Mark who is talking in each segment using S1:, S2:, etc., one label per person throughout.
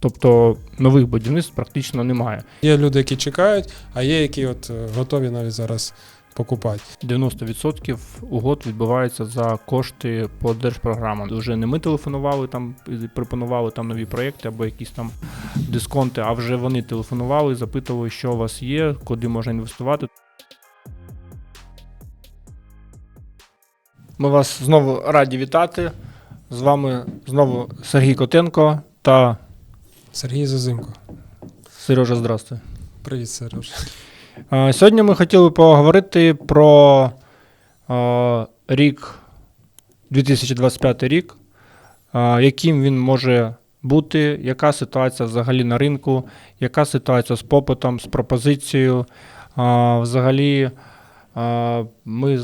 S1: Тобто нових будівництв практично немає.
S2: Є люди, які чекають, а є, які от е, готові навіть зараз покупати.
S1: 90% угод відбувається за кошти по держпрограмам. Вже не ми телефонували там, пропонували там нові проекти або якісь там дисконти, а вже вони телефонували, запитували, що у вас є, куди можна інвестувати. Ми вас знову раді вітати. З вами знову Сергій Котенко та
S2: Сергій Зазимко.
S1: Сережа. Здравствуй.
S2: Привіт, Сереж.
S1: Е, Сьогодні ми хотіли поговорити про рік 2025 рік, яким він може бути, яка ситуація взагалі на ринку, яка ситуація з попитом, з пропозицією. Взагалі, ми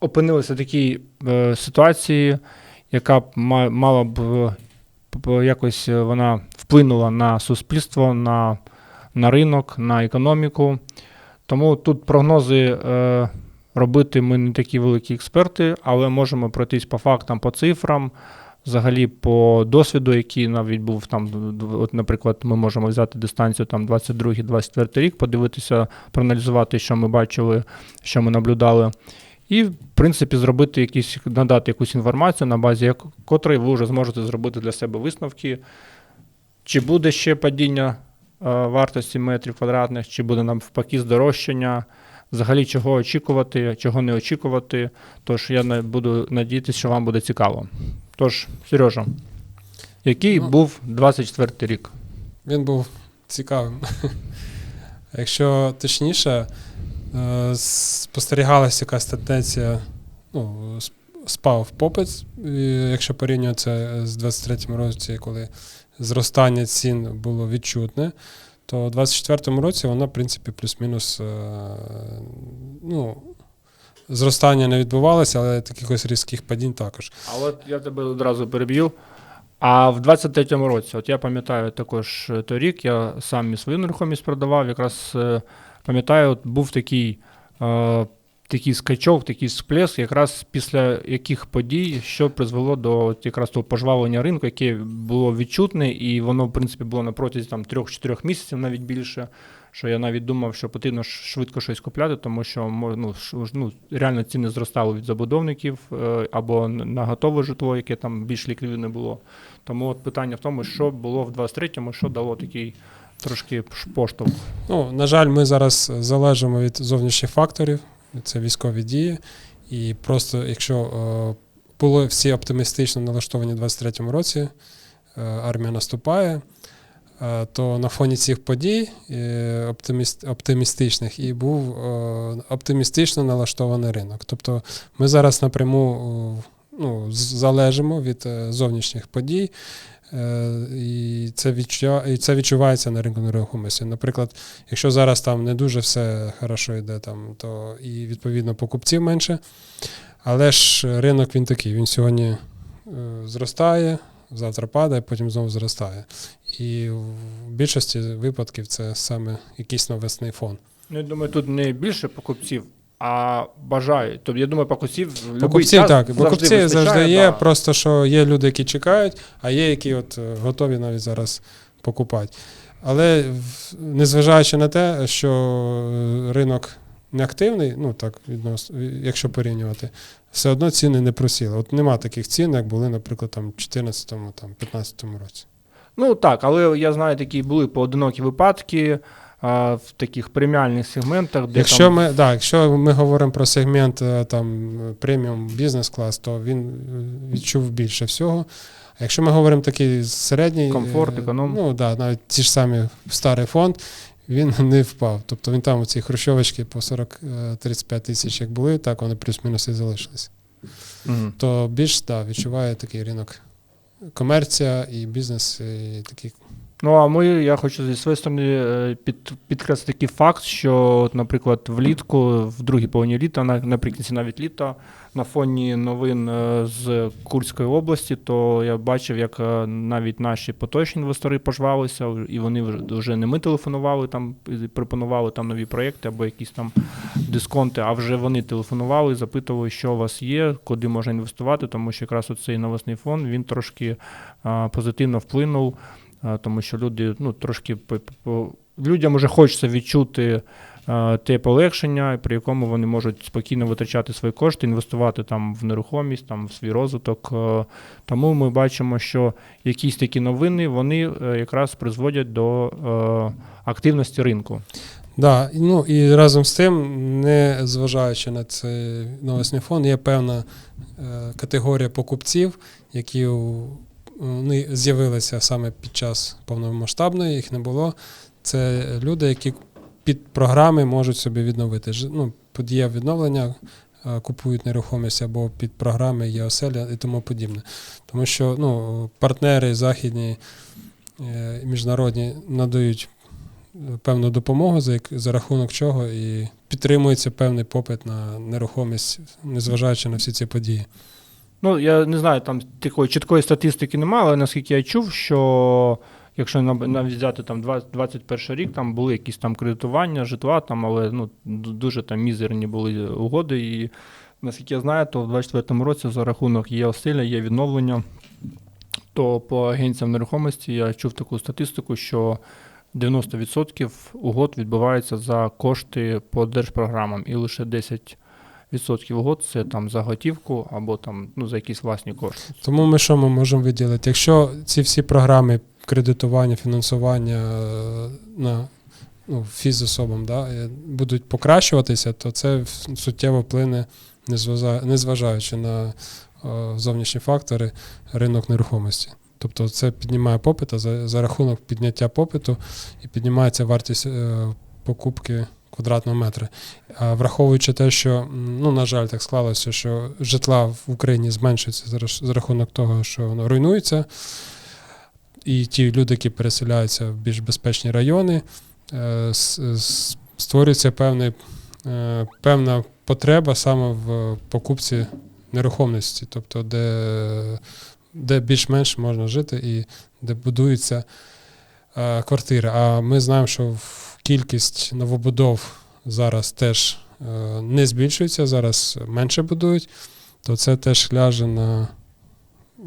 S1: опинилися в такій е, ситуації, яка мала б якось е, вона вплинула на суспільство, на на ринок, на економіку. Тому тут прогнози е, робити ми не такі великі експерти, але можемо пройтись по фактам, по цифрам, взагалі по досвіду, який навіть був там. От, наприклад, ми можемо взяти дистанцію там 22-24 рік, подивитися, проаналізувати, що ми бачили, що ми наблюдали. І, в принципі, зробити якісь, надати якусь інформацію, на базі як- котрої ви вже зможете зробити для себе висновки, чи буде ще падіння е, вартості метрів квадратних, чи буде навпаки здорожчання, взагалі чого очікувати, чого не очікувати. Тож я буду надіятися, що вам буде цікаво. Тож, Сережа, який
S2: Ну.
S1: був 24 рік?
S2: Він був цікавим. Якщо точніше, спостерігалася якась тенденція, ну, спав попит, якщо порівнювати з 23-му році, коли зростання цін було відчутне, то у 24-му році воно, в принципі, плюс-мінус е, ну, зростання не відбувалося, але якихось різких падінь також.
S1: А от я тебе одразу переб'ю. А в 23-му році, от я пам'ятаю також е, той рік, я сам свою нерухомість продавав, якраз е, пам'ятаю, був такий, е, такий скачок, такий сплеск, якраз після яких подій, що призвело до от якраз того пожвавлення ринку, яке було відчутне, і воно, в принципі, було на протязі там 3-4 місяців, навіть більше. Що я навіть думав, що потрібно швидко щось купляти, тому що ну, ну, реально ціни зростали від забудовників е, або на готове житло, яке там більш ліквідне було. Тому от питання в тому, що було в 23-му, що дало такий трошки поштовх.
S2: Ну, на жаль, ми зараз залежимо від зовнішніх факторів, це військові дії. І просто якщо е, були всі оптимістично налаштовані в 23-му році, е, армія наступає, е, то на фоні цих подій оптиміст, оптимістичних і був оптимістично налаштований ринок. Тобто ми зараз напряму ну, залежимо від е, зовнішніх подій. Е, І це, відчуття, і це відчувається на ринку нерухомості. Наприклад, якщо зараз там не дуже все хорошо йде, там, то і відповідно покупців менше. Але ж ринок він такий, він сьогодні е, зростає, завтра падає, потім знову зростає. І в більшості випадків це саме якийсь навесний фон.
S1: Ну, я думаю, тут не більше покупців, а бажають. Тобто, я думаю, покупців
S2: Покупців так,
S1: завжди
S2: покупців завжди є,
S1: да.
S2: просто що є люди, які чекають, а є, які от е, готові навіть зараз покупати. Але незважаючи на те, що ринок не активний, ну так відносно, якщо порівнювати, все одно ціни не просіли. От нема таких цін, як були, наприклад, там в 2014 там, 15 році.
S1: Ну так, але я знаю, такі були поодинокі випадки а, в таких преміальних сегментах, де
S2: Якщо
S1: там
S2: ми, да, якщо ми говоримо про сегмент е, там преміум бізнес-клас, то він е, відчув більше всього. А якщо ми говоримо такий середній
S1: Комфорт,
S2: е,
S1: економ.
S2: ну да, навіть ті ж самі старий фонд, він не впав. Тобто він там у ці хрущовочки по 40-35 тисяч, як були, так вони плюс-мінус і залишились.
S1: Мгм.
S2: То більш да, відчуває такий ринок комерція і бізнес, і такий
S1: Ну, а ми, я хочу зі своєї сторони е, під, підкреслити такий факт, що, наприклад, влітку, в другій половині літа, наприкінці навіть літа, на фоні новин е, з Курської області, то я бачив, як е, навіть наші поточні інвестори пожвалися, і вони вже, не ми телефонували там, пропонували там нові проєкти або якісь там дисконти, а вже вони телефонували, запитували, що у вас є, куди можна інвестувати, тому що якраз цей новосний фонд він трошки позитивно вплинув, тому що люди ну, трошки людям вже хочеться відчути те полегшення, при якому вони можуть спокійно витрачати свої кошти, інвестувати там в нерухомість, там в свій розвиток. Тому ми бачимо, що якісь такі новини вони е, якраз призводять до е, активності ринку.
S2: Да, ну і разом з тим, не зважаючи на цей новосний фонд, є певна е, категорія покупців, які вони з'явилися саме під час повномасштабної, їх не було. Це люди, які під програми можуть собі відновити. Ну, подія відновлення е, купують нерухомість або під програми є оселя і тому подібне. Тому що ну, партнери західні е, міжнародні надають певну допомогу, за, як- за рахунок чого і підтримується певний попит на нерухомість, незважаючи на всі ці події.
S1: Ну, я не знаю, там такої чіткої статистики немає, але наскільки я чув, що якщо нав- навіть взяти там 20 21 рік, там були якісь там кредитування, житла, там, але ну, дуже там мізерні були угоди. І наскільки я знаю, то в 24 році за рахунок є оселя, є відновлення. То по агенціям нерухомості я чув таку статистику, що 90% угод відбувається за кошти по держпрограмам, і лише 10% угод це там за готівку або там ну, за якісь власні кошти.
S2: Тому ми що ми можемо виділити? Якщо ці всі програми кредитування, фінансування е, на ну, фізособам да, е, будуть покращуватися, то це суттєво вплине, незважа- незважаючи на е, зовнішні фактори, ринок нерухомості. Тобто це піднімає попит, а за, за рахунок підняття попиту і піднімається вартість е, покупки квадратного метра. А враховуючи те, що, ну, на жаль, так склалося, що житла в Україні зменшується за рахунок того, що воно руйнується, і ті люди, які переселяються в більш безпечні райони, е, створюється певний, е, певна потреба саме в покупці нерухомості, тобто де, де більш-менш можна жити і де будуються е, квартири. А ми знаємо, що в кількість новобудов зараз теж е, не збільшується, зараз менше будують, то це теж ляже на е,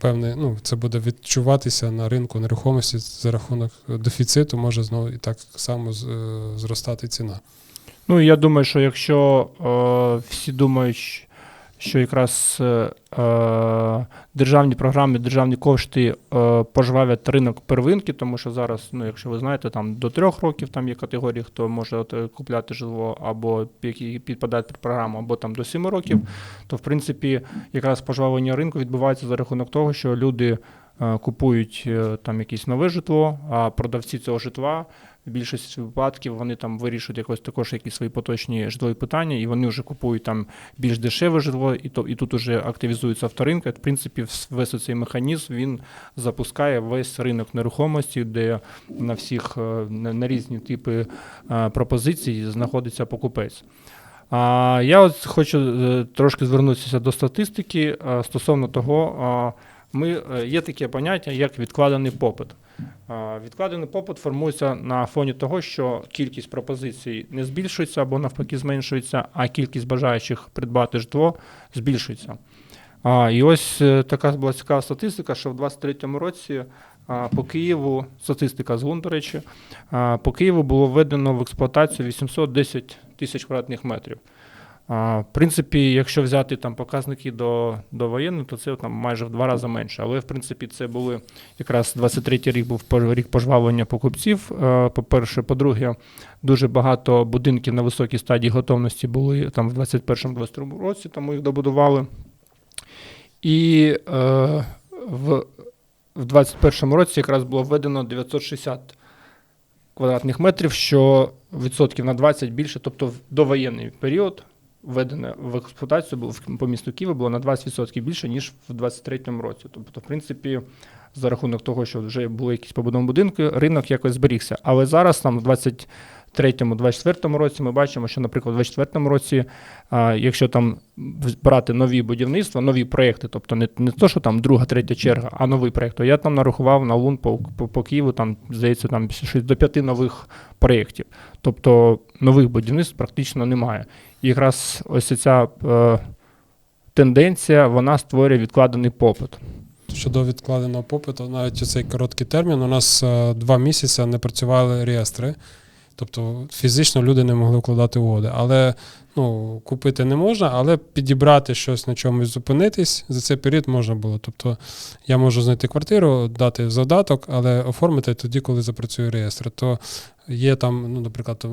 S2: певне, ну, це буде відчуватися на ринку нерухомості за рахунок дефіциту, може знову і так само е, зростати ціна.
S1: Ну, я думаю, що якщо е, всі думають, що якраз е, е, державні програми, державні кошти е, пожвавлять ринок первинки, тому що зараз, ну, якщо ви знаєте, там до трьох років там є категорії, хто може от, е, купляти житло, або які підпадають під програму, або там до сіми років, то в принципі якраз пожвавлення ринку відбувається за рахунок того, що люди е, купують там якесь нове житло, а продавці цього житла в більшості випадків вони там вирішують якось також якісь свої поточні житлові питання, і вони вже купують там більш дешеве житло, і то і тут вже активізується авторинка. В принципі, весь цей механізм він запускає весь ринок нерухомості, де на всіх е, на, різні типи е, пропозицій знаходиться покупець. А я от хочу е, трошки звернутися до статистики стосовно того, ми, е, є таке поняття, як відкладений попит. Відкладений попит формується на фоні того, що кількість пропозицій не збільшується або навпаки зменшується, а кількість бажаючих придбати житло збільшується. І ось е, така була цікава статистика, що в 2023 році по Києву, статистика з ГУН, до речі, по Києву було введено в експлуатацію 810 тисяч квадратних метрів. В принципі, якщо взяти там показники до, до воєнних, то це там майже в два рази менше. Але в принципі це були якраз 23-й рік був рік пожвавлення покупців. е, По-перше, по-друге, дуже багато будинків на високій стадії готовності були там в 21-22 році, тому їх добудували. І е, в, в 21 році якраз було введено 960 квадратних метрів, що відсотків на 20 більше, тобто в довоєнний період введене в експлуатацію було по місту Києва було на 20% більше, ніж в 23 році. Тобто, в принципі, за рахунок того, що вже були якісь побудовані будинки, ринок якось зберігся. Але зараз там в 23-24 році ми бачимо, що, наприклад, в 24 році, якщо там брати нові будівництва, нові проекти, тобто не, не то, що там друга, третя черга, а новий проект, то я там нарахував на лун по, по, по Києву, там, здається, там щось до п'яти нових проєктів. Тобто нових будівництв практично немає. І якраз ось ця е, тенденція, вона створює відкладений попит.
S2: Щодо відкладеного попиту, навіть у цей короткий термін, у нас е, два місяці не працювали реєстри. Тобто фізично люди не могли вкладати угоди. Але ну, купити не можна, але підібрати щось на чомусь зупинитись за цей період можна було. Тобто я можу знайти квартиру, дати задаток, але оформити тоді, коли запрацює реєстр. То є там, ну, наприклад,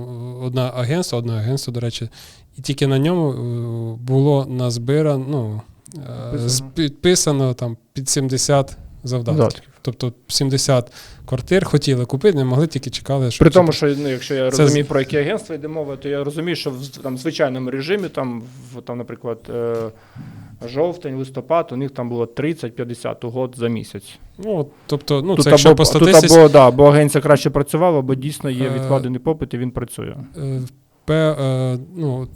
S2: одне агентство, одне агентство, до речі, і тільки на ньому е, було назбирано, ну, е,
S1: Підписано.
S2: підписано там під 70 завдатків.
S1: Задатків.
S2: Тобто 70 квартир хотіли купити, не могли, тільки чекали, що
S1: При тому, що ну, якщо я
S2: Це
S1: розумію, про які агентства йде мова, то я розумію, що в там, звичайному режимі, там, в, там, наприклад, е, жовтень, листопад, у них там було 30-50 угод за місяць.
S2: ну, тобто, ну,
S1: тут
S2: це якщо
S1: або,
S2: по
S1: тут або, да, або агенція краще працювала, або дійсно є
S2: Е,
S1: відкладений попит і він працює.
S2: е, е, ну,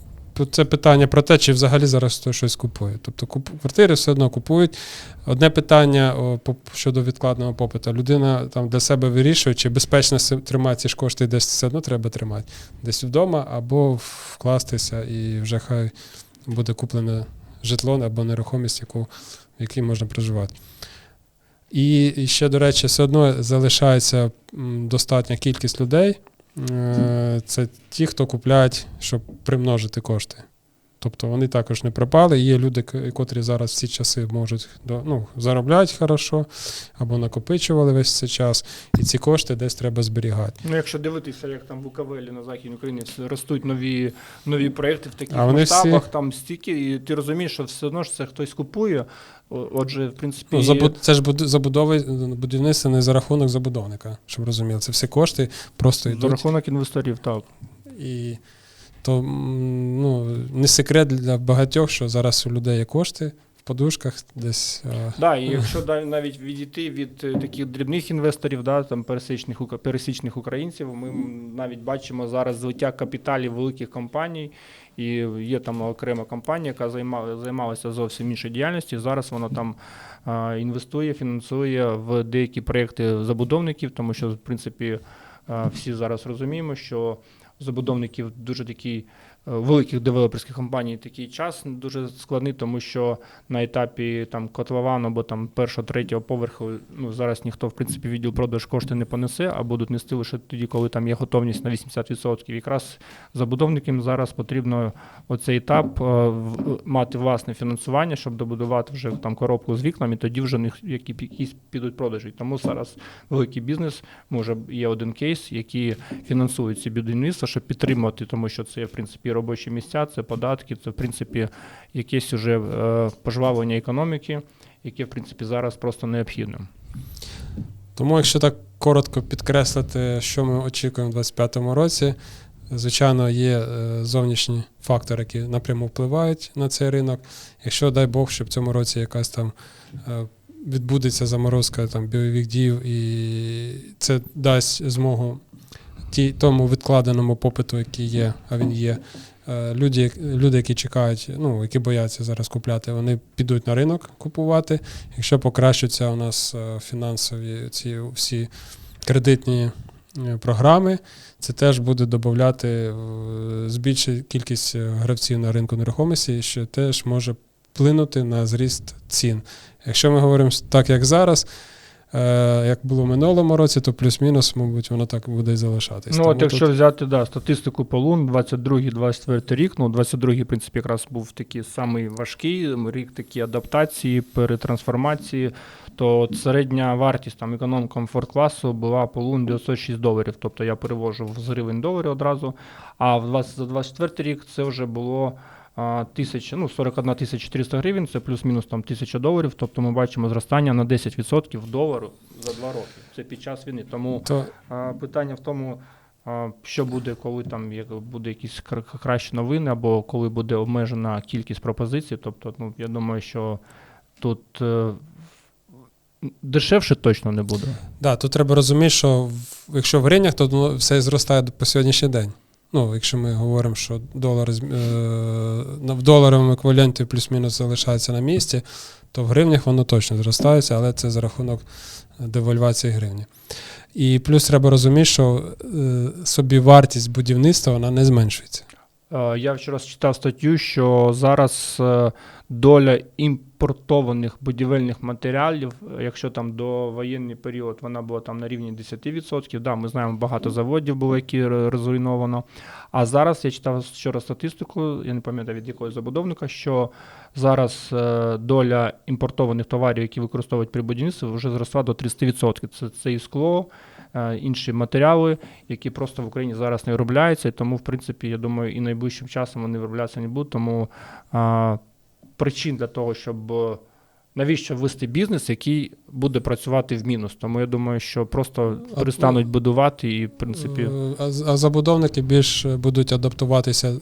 S2: це питання про те, чи взагалі зараз хтось щось купує. Тобто квартири все одно купують. Одне питання щодо відкладного попиту. Людина там для себе вирішує, чи безпечно тримати ці ж кошти десь все одно треба тримати. Десь вдома, або вкластися і вже хай буде куплене житло або нерухомість, яку, в якій можна проживати. І ще, до речі, все одно залишається достатня кількість людей. Е, Це ті, хто купляють, щоб примножити кошти. Тобто вони також не пропали. Є люди, котрі зараз в ці часи можуть ну, заробляти хорошо або накопичували весь цей час, і ці кошти десь треба зберігати.
S1: Ну, якщо дивитися, як там в Буковелі на Західній Україні ростуть нові, нові проекти в таких масштабах,
S2: всі-
S1: там стільки, і ти розумієш, що все одно ж це хтось купує. Отже, в принципі,
S2: Ну, це ж буд- забудови будівництво не за рахунок забудовника, щоб розуміли. Це всі кошти просто йдуть.
S1: за рахунок інвесторів, так.
S2: І то ну, не секрет для багатьох, що зараз у людей є кошти в подушках десь. е,
S1: Да, і якщо навіть відійти від е, таких дрібних інвесторів, да, там пересічних, пересічних українців, ми навіть бачимо зараз злиття капіталів великих компаній. І є там окрема компанія, яка займалася зовсім іншою діяльністю. Зараз вона там інвестує, фінансує в деякі проекти забудовників, тому що, в принципі, всі зараз розуміємо, що забудовників дуже такий е, великих девелоперських компаній такий час дуже складний, тому що на етапі там котловану або там першого, третього поверху, ну зараз ніхто в принципі відділ продаж кошти не понесе, а будуть нести лише тоді, коли там є готовність на 80%. Якраз забудовникам зараз потрібно оцей етап е, в- мати власне фінансування, щоб добудувати вже там коробку з вікнами, тоді вже них які якісь підуть продажі. Тому зараз великий бізнес може є один кейс, який фінансує ці будівництва, щоб підтримувати, тому що це в принципі робочі місця, це податки, це в принципі якесь уже е, пожвавлення економіки, яке в принципі зараз просто необхідне.
S2: Тому, якщо так коротко підкреслити, що ми очікуємо в 2025 році, звичайно, є е, зовнішні фактори, які напряму впливають на цей ринок. Якщо, дай Бог, що в цьому році якась там е, відбудеться заморозка там, бойових дій, і це дасть змогу ті, тому відкладеному попиту, який є, а він є. е, Люди, люди, які чекають, ну які бояться зараз купляти, вони підуть на ринок купувати. Якщо покращаться у нас е, фінансові ці всі кредитні е, програми, це теж буде додати, збільшить кількість гравців на ринку нерухомості, що теж може вплинути на зріст цін. Якщо ми говоримо так, як зараз, як було в минулому році, то плюс-мінус, мабуть, воно так буде і залишатись.
S1: Ну,
S2: Тому
S1: от якщо
S2: тут-
S1: взяти да, статистику по лун, 22-24 рік, ну 22-й, в принципі, якраз був такий самий важкий рік такі адаптації, перетрансформації, то от середня вартість там економ комфорт класу була по лун 906 доларів. Тобто я перевожу в з гривень доларів одразу. А в 20, за 24 рік це вже було. А, Тисяча, ну, 41 тисяча 400 гривень, це плюс-мінус там тисяча доларів. Тобто ми бачимо зростання на 10% долару за два роки. Це під час війни. Тому
S2: то
S1: а, Питання в тому, а, що буде, коли там як буде якісь кращі новини, або коли буде обмежена кількість пропозицій. Тобто, ну я думаю, що тут е, дешевше точно не буде.
S2: Да, тут треба розуміти, що якщо в гривнях, то воно все зростає по сьогоднішній день. Ну, якщо ми говоримо, що долар е, в доларовому еквіваленті плюс-мінус залишається на місці, то в гривнях воно точно зростається, але це за рахунок девальвації гривні. І плюс треба розуміти, що е, собівартість будівництва вона не зменшується.
S1: Е, Я вчора читав статтю, що зараз е, доля імпортованих будівельних матеріалів, е, якщо там до воєнний період вона була там на рівні 10%, да, ми знаємо, багато заводів було, які розруйновано. А зараз я читав вчора статистику, я не пам'ятаю від якого забудовника, що зараз доля імпортованих товарів, які використовують при будівництві, вже зросла до 30%. Це, це і скло, інші матеріали, які просто в Україні зараз не виробляються, і тому, в принципі, я думаю, і найближчим часом вони вироблятися не будуть. Тому а, причин для того, щоб е, навіщо ввести бізнес, який буде працювати в мінус. Тому я думаю, що просто перестануть будувати і, в принципі,
S2: Е, А, а забудовники більш будуть адаптуватися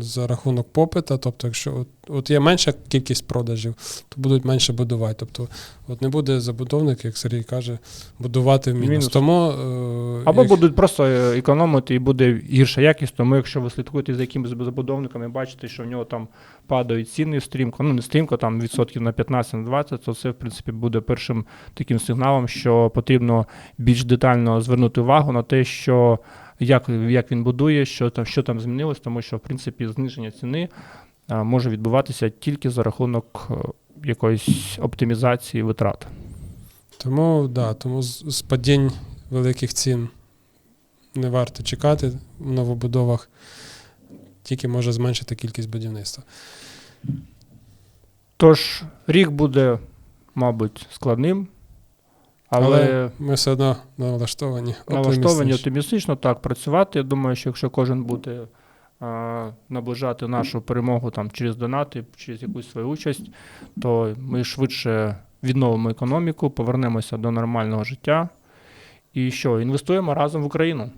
S2: за рахунок попита. Тобто, якщо от, от є менша кількість продажів, то будуть менше будувати. Тобто, от не буде забудовник, як Сергій каже, будувати в мінус.
S1: Мінус.
S2: Тому, е,
S1: або
S2: як-
S1: будуть просто е, економити і буде гірша якість. Тому якщо ви слідкуєте за якимось забудовником і бачите, що в нього там падають ціни стрімко, ну не стрімко, там відсотків на 15 на 20, то це в принципі буде першим таким сигналом, що потрібно більш детально звернути увагу на те, що як, як він будує, що там, що там змінилось, тому що в принципі зниження ціни може відбуватися тільки за рахунок е, якоїсь оптимізації витрат.
S2: Тому, да, тому з, з падінь великих цін не варто чекати в новобудовах, тільки може зменшити кількість будівництва.
S1: Тож рік буде, мабуть, складним, але,
S2: Але ми все одно налаштовані.
S1: налаштовані оптимістично. так працювати. Я думаю, що якщо кожен буде а, наближати нашу перемогу там, через донати, через якусь свою участь, то ми швидше відновимо економіку, повернемося до нормального життя. І що, інвестуємо разом в Україну.